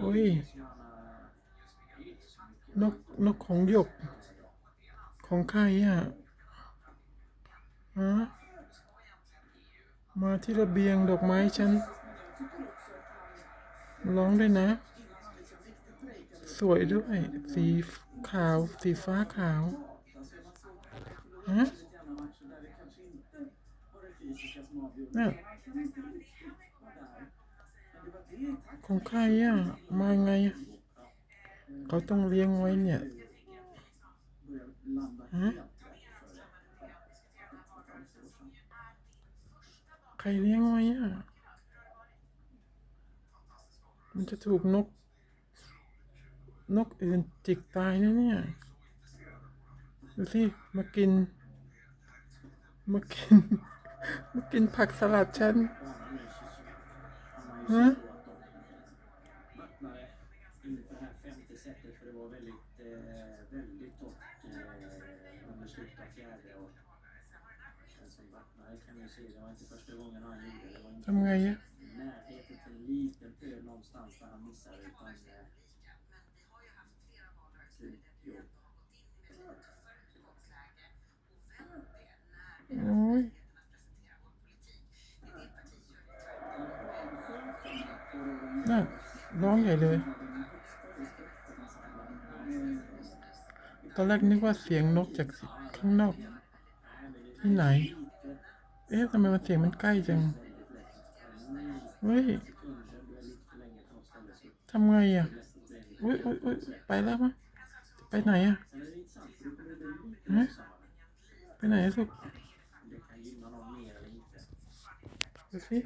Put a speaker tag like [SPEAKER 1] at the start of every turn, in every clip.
[SPEAKER 1] โอ้ยนกนกของหยกของใครอ่ะฮะมาที่ระเบียงดอกไม้ฉันร้องด้วยนะ สวยด้วย สีขาวสีฟ้าขาวฮะนี่ของใครอ่ะมาไงเขาต้องเลี้ยงไว้เนี่ยฮะใครเลี้ยงไว้อะมันจะถูกนก นกอื่นจิกตายนะเนี่ยดูสิมากิน มากิน มากินผักสลัดฉันฮะแต่ก็เป็นเวลาที่เป็นเวลาที่ต่ำมากในช่วงต้นปีแล้ว Hur många ger? Närheten till en liten pöl någonstans där han missar utan... Eh, Oj. är det. Tolak ni kuat siang nok cek sik. เอ๊ะทำไมมันเสียงมันใกล้จัง เฮ้ย ทำไงอ่ะอุ้ยอุ้ยอุ้ยไปแล้วมั้ย ไปไหนอ่ะฮะไปไหนสุกดูสิ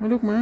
[SPEAKER 1] มาลูกมา